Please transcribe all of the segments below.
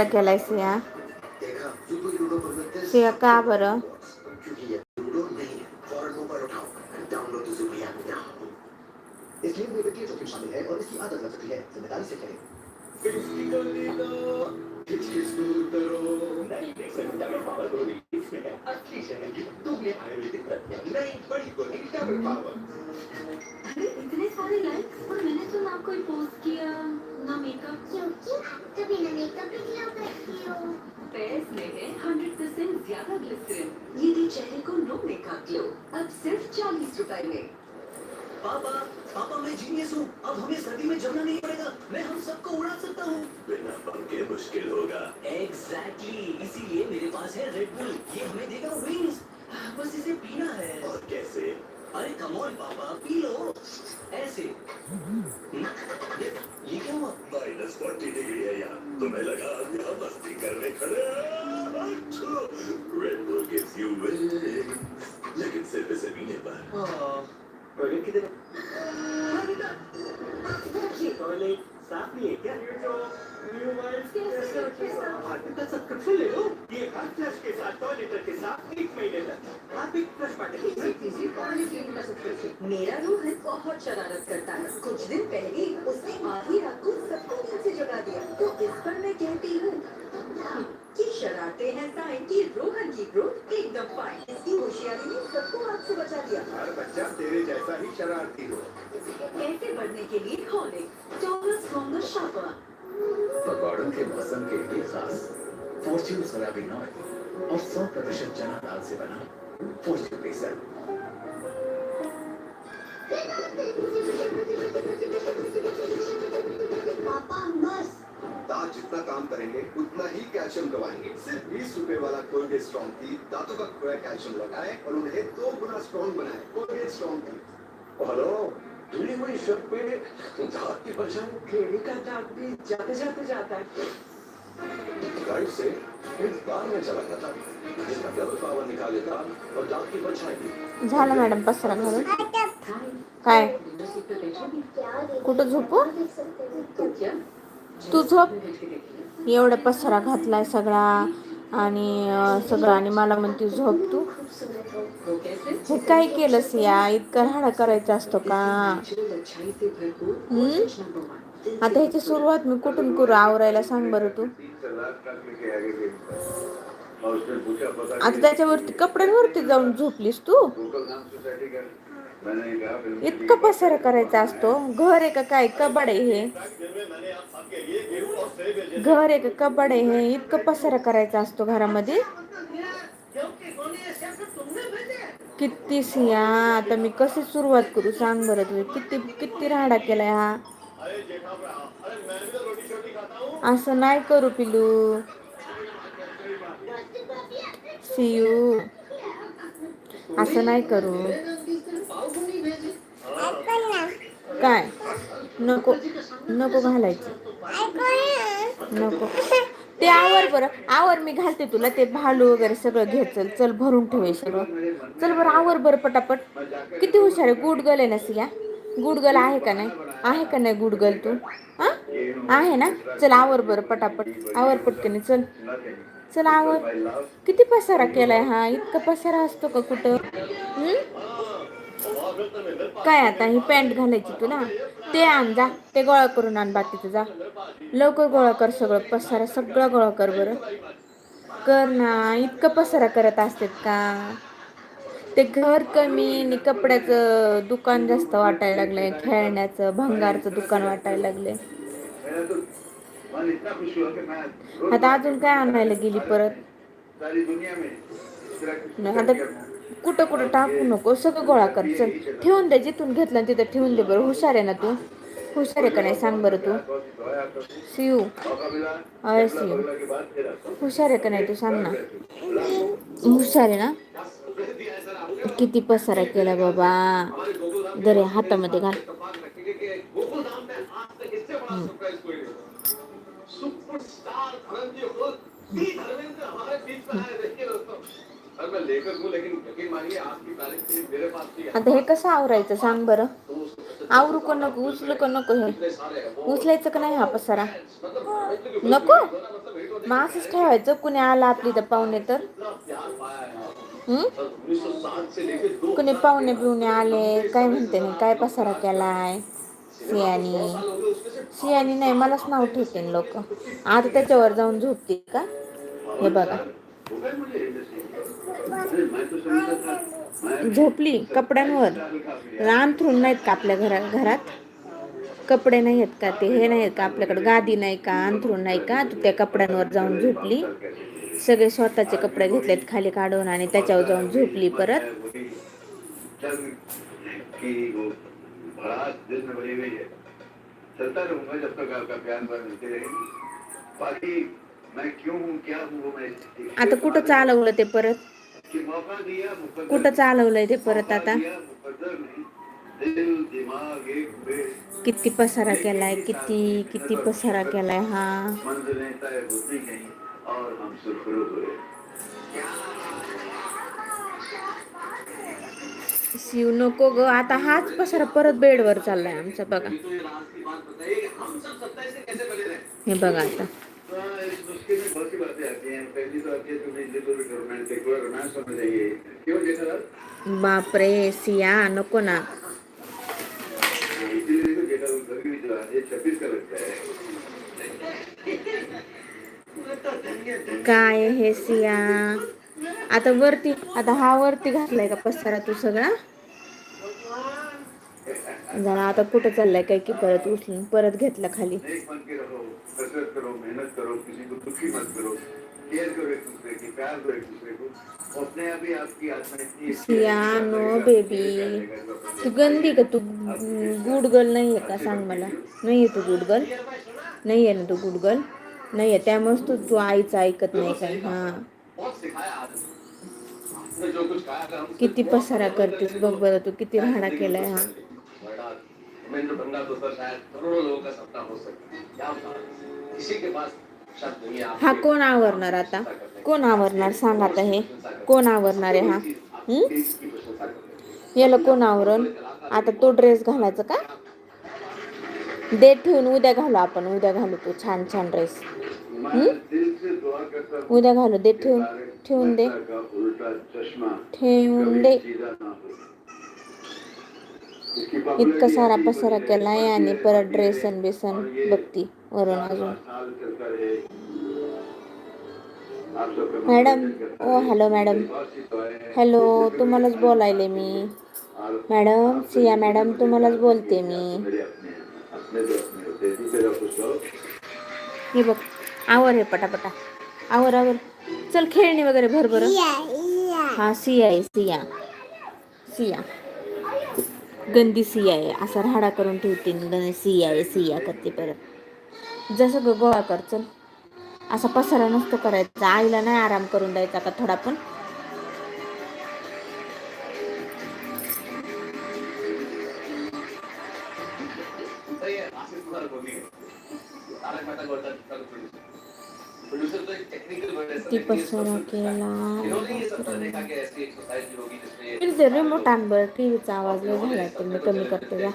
पसारा केलाय सिया सिया का इसलिए इतने सारे लाइक्स और मैंने तो ये दे चेहरे को नो मेकअप ग्लो अब सिर्फ़ चालीस रुपए में। पापा पापा मैं जीनियस हूँ। अब हमें सर्दी में जमना नहीं पड़ेगा। मैं हम सबको उड़ा सकता हूँ। बिना पंखे मुश्किल होगा। Exactly exactly. इसीलिए मेरे पास है रेड बुल ये हमें देगा विंग्स बस इसे पीना है। और कैसे? अरे कम ऑन पापा पी लो। ऐसे। हम्म? ये ये क्या हुआ? माइनस फोर्टी डिग्री है यहाँ। तुम्हें लगा हम यहाँ मस्ती करने खड़े क्या? ले लो ये हर फ्लश के साथ टॉयलेटर के साथ एक महीने तक आप एक फ्लश मेरा रोहन बहुत शरारत करता है। कुछ दिन पहले उसने आधी रात को सबको से जगा दिया। तो इस पर मैं कहती हूँ कि शरारते हैं साइन की रोहन की ग्रोथ एकदम फाइन इसकी होशियारी ने सबको आग से बचा दिया हर बच्चा तेरे जैसा ही शरारती हो। कैसे बढ़ने के लिए हॉलिक चौबीस स्ट्रॉन्गर शापर पकौड़ों के मौसम के लिए खास फॉर्च्यून सोयाबीन ऑयल और सौ प्रतिशत चना दाल से बना फॉर्च्यून बेसन पापा बस दांत जितना काम करेंगे उतना ही कैल्शियम गवाएंगे। सिर्फ बीस रुपए वाला कोलगेट स्ट्रॉन्ग टी दांतों का खोया कैल्शियम लगाए और उन्हें दो गुना स्ट्रॉन्ग बनाए कोलगेट स्ट्रॉन्ग टी। हेलो धुली हुई शर्ट पे दांत की पहचान केड़ी का दांत भी जाते जाते जाता है। गाइड से एक बार में चला जाता जिसका डबल पावर निकालेगा और दांत की परछाई झालं मॅडम पसारा घालून काय कुठं झोपू? हैं तू झोप. एवढा पसारा घातलाय सगळा आणि सगळं आणि मला म्हणते झोप तू. हे काय केलंस या? इतकं राडा करायचा असतो का? आता ह्याची सुरुवात मी कुठून करू? आवरायला सांग बरं तू. आता त्याच्यावरती कपड्यांवरती जाऊन झोपलीस तू? इतकं पसारा करायचा असतो. घर आहे का काय कबड आहे हे. घर आहे का आहे हे. इतकं पसारा करायचा असतो घरामध्ये. किती सिया आता मी कशी सुरुवात करू सांग बरं तुम्ही किती किती राडा केलाय हा. असं नाही करू पिलू सियू असं नाही करू. काय? नको नको घालायचं. नको. ते आवर बरं. आवर मी घालते तुला ते भालू वगैरे सगळं घे. चल चल भरून ठेवे सगळं. चल बरं आवर बरं पटापट. किती हुशार आहे गुडगल आहे ना गुडगल आहे का नाही? आहे का नाही गुडगल तू? हा? आहे ना? चल आवर बरं पटापट. आवर पटकन चल. चल आवर. किती पसारा केलाय हा? इतका पसारा असतो का कुठं? काय आता ही पॅन्ट घालायची तुला ते आण जा ते गोळा करून आण बाकीचं जा. लवकर गोळा कर सगळं पसारा सगळं गोळा कर बरं. कर ना इतकं पसारा करत असतात का? ते घर कमी आणि कपड्याचं दुकान जास्त वाटायला लागलंय खेळण्याचं भंगारचं दुकान वाटायला लागलंय. आता अजून काय आणायला गेली परत? आता कुठं कुठं टाकू नको सगळं गोळा कर चल. ठेवून दे जिथून घेतलं तिथं ठेवून दे बरं. हुशार आहे ना तू? हुशार आहे का नाही सांग बरं तू? सियू अय सियू हुशार आहे का नाही तू? सांग ना. हुशार आहे ना? किती पसारा केला बाबा. दरे हातामध्ये घाल. लेकर हूँ लेकिन आता हे कसं आवरायचं सांग बरं? आवरू का नको उचलू का नको हे. हैं. उचलायचं का नाही हा पसारा? नको. मग असंच ठेवायचं कुणी आला आपली तर पाहुणे तर. कुणी पाहुणे बिवणे आले काय म्हणते नाही काय पसारा केलाय? सियानी. सियानी नाही मलाच नाव ठेवते लोक. आता त्याच्यावर जाऊन झोपतील का? हे बघा. झोपली कपड्यांवर. अंथरून नाहीत का आपल्या घरा घरात? कपडे नाही आहेत का ते? हे नाही आहेत का आपल्याकडे? गादी नाही का? अंथरून नाही का? तू त्या कपड्यांवर जाऊन झोपली. सगळे स्वतःचे कपडे घेतलेत खाली काढून आणि त्याच्यावर जाऊन झोपली परत. आता कुठं चालवलं ते परत? कुठं चालवलंय ते परत आता? किती पसारा केलाय किती किती पसारा केलाय हा. शिव नको ग आता हाच पसारा परत बेडवर चाललाय आमचा बघा. हे बघा आता. बहुत सी बातें आती हैं पहली तो आती है तुम्हें रोमांस क्यों बापरे सिया नको ना. इसीलिए भी जो है छब्बीस का लगता है काय हे सिया? आता वरती आता हा वरती घातलाय का पसारा तू सगळा? जरा आता कुठं चाललाय काय की परत उचलून परत घेतला खाली. सियानो नो बेबी तू गंदी का? तू गुड गर्ल नाही आहे का? सांग मला. नाही आहे तू गुड गर्ल. नाही आहे ना तू गुड गर्ल. नाही आहे त्यामुळेच तू तू आईचं ऐकत नाही काय हां. किती पसारा करतेस बघ बरं तू किती राहणा केलाय हा. बनना तो सर शायद करोड़ों लोगों का सपना हो सकता क्या पता किसी के पास हा कोण आवरणार आता? कोण आवरणार सांग आता हे। कोण आवरणार आहे हा याला कोण आवरण? आता तो ड्रेस घालायचा का? दे ठेवून उद्या घालू आपण उद्या घालू तो छान छान ड्रेस. उद्या घालू दे ठेवून ठेवून दे. ठेवून दे कभी सीधा ना हो इसकी इतका सारा पसारा केलाय बढ़ती आणि परत ड्रेसन बेसन बघती वरून अजून. मॅडम ओ। Hello madam. हॅलो तुम्हालाच बोलायले मी. मॅडम सिया मॅडम तुम्हालाच बोलते मी. हैं बघ आवर हे पटापटा. आवर आवर. चल खेळणी वगैरे भर बरं. हा सिया आहे सिया. सिया. गंदी सिया आहे. असा राडा करून ठेवते न सिया आहे सिया करते परत. जसं ग गोळा कर चल. असा पसारा नसतो करायचा. आईला नाही आराम करून द्यायचा का थोडा पण? जिसमें तिथे रिमोट आण बरं टीव्हीचा आवाज लय झालाय तर मी कमी करते जा.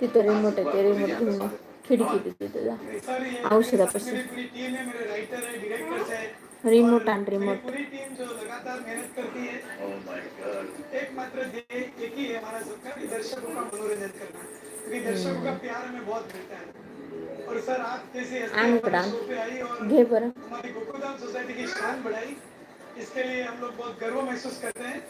तिथं रिमोट आहे ते रिमोट घेऊन. खिडकी तिथे जा. है रिमोट आण मेरी रिमोट पूरी टीम जो. लगातार मेहनत करती है ओह माय गॉड एक मात्र ध्येय एक ही है हमारा सबका कि दर्शकों का मनोरंजन करना क्योंकि दर्शकों का प्यार हमें बहुत मिलता है घे बरं हमारी गोकुलधाम सोसाइटी की शान बढ़ाई। इसके लिए हम लोग बहुत गर्व महसूस करते हैं।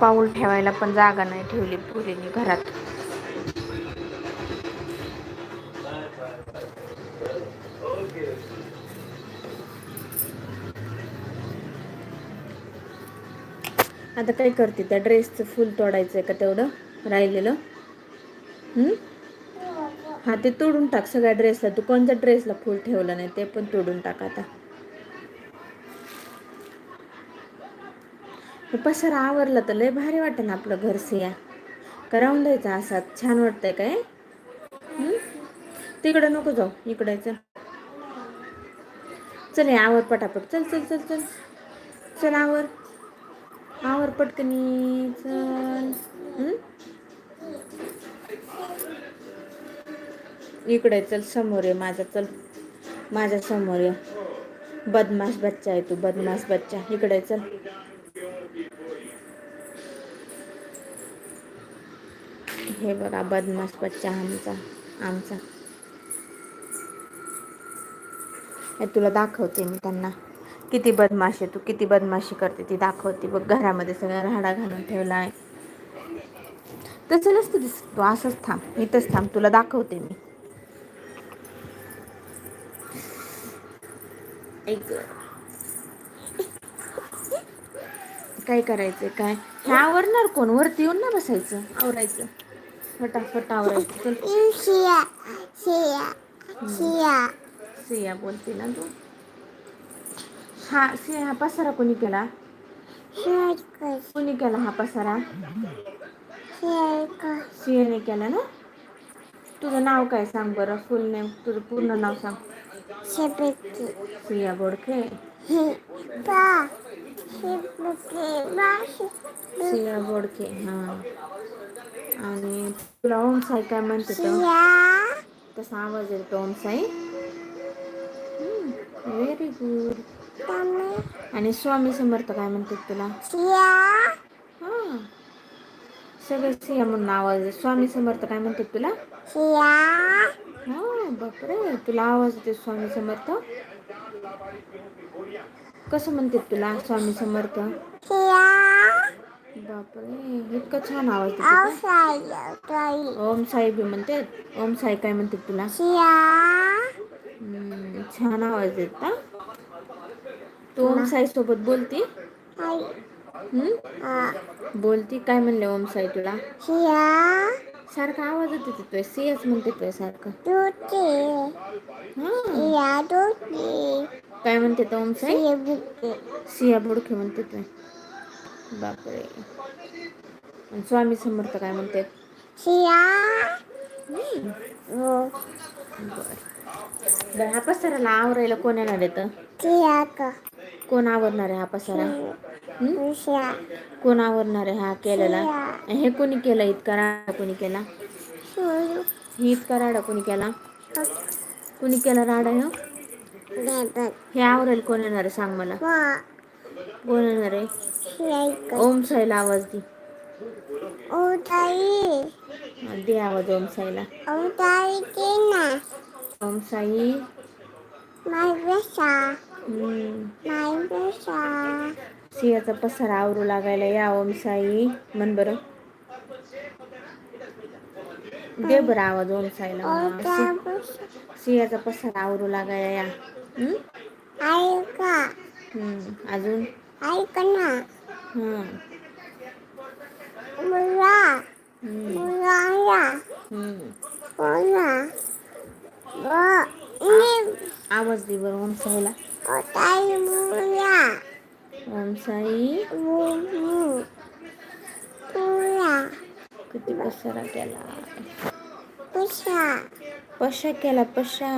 पाऊल ठेवायला पण जागा नाही ठेवली पुरीने घरात. आता काय करते? त्या ड्रेसचं फुल तोडायचं आहे का तेवढं राहिलेलं? हां हा ते तोडून टाक सगळ्या ड्रेसला तू कोणत्या ड्रेसला फुल ठेवलं नाही ते पण तोडून टाक आता. पसारा आवरला तर लय भारी वाटेल आपलं घर सिया. करावून द्यायचं असा छान वाटतंय काय? तिकडं नको जाऊ. इकडे चल. चल आवर पटापट. चल चल चल चल. चल आवर. आवर पटकनी चल. इकडे चल समोर ये माझा चल. माझ्यासमोर ये. बदमाश बच्चा आहे तू बदमाश बच्चा. इकडे चल. हे बघा बदमाश बच्चा आमचा आमचा. हे तुला दाखवते मी त्यांना. किती बदमाश आहे तू किती बदमाशी करते ती दाखवते. बघ घरामध्ये सगळा राडा घालून ठेवला आहे तसं नसतं दिसत तू असंच थांब इथंच थांब तुला दाखवते मी. ऐक काय करायचं काय? हे आवरणार कोण? वरती येऊन ना बसायचं? आवरायचं. फटाफट आवरायचं. सिया बोलते ना तू. हा सिया हा पसारा कोणी केला? कोणी केला हा पसारा? शिया केला ना? तुझं नाव काय सांग बरं? फुल नेम तुझं पूर्ण नाव सांग. सिया बोडखे सिया बोडखे हां. आणि तुला ओम साई काय म्हणते तसा आवाज येतो ओम साई. व्हेरी गुड आणि स्वामी समर्थ काय म्हणतात तुला हां. सगळे सिया म्हणून आवाज. स्वामी समर्थ काय म्हणतात तुला हा बापरे. तुला आवाज येते स्वामी समर्थ? कसं म्हणतात तुला स्वामी समर्थ? बापरे. इतकं छान आवाज ओम साई बी म्हणतात. ओम साई काय म्हणतात तुला? छान आवाज येत ना? तू ओम साई सोबत बोलती? हम्म? बोलती? काय म्हणले ओम साई तुला सारखा आवाज येतो तिथं सियाच म्हणते तुझ्या सारखं. हा. काय म्हणते तर ओम साई सिया बुडखे म्हणते तू बापरे. आणि स्वामी समर्थ काय म्हणते? हम्म, वो बरं. बरं हा पसाराला आवरायला कोण येणार आहे तर शिया का? कोण आवरणार आहे हा पसारा? कोण आवरणार आहे हा केलेला? हे कोणी केलं? इतका राडा कोणी केला? ही इतका राडा कोणी केला? कोणी केला राडा ह्यो? नेबर हे आवरेल कोण येणार आहे सांग मला? कोण येणार आहे? ओम साईला आवाज दे. हा, दे आवाज ओम साईला. ओम साई. सियाचा पसारा आवरू लागायला या ओम साई. म्हण बरं. दे बरं आवाज ओम साईला ओ म्हणा. का सि- बेसा सियाचा पसारा आवरू लागायला या. अजून? ऐका ना. मुला हम्म, आवाज दे बरं ओम साईला ओम साई किती पसारा केला. बेसा पशा केला पशा.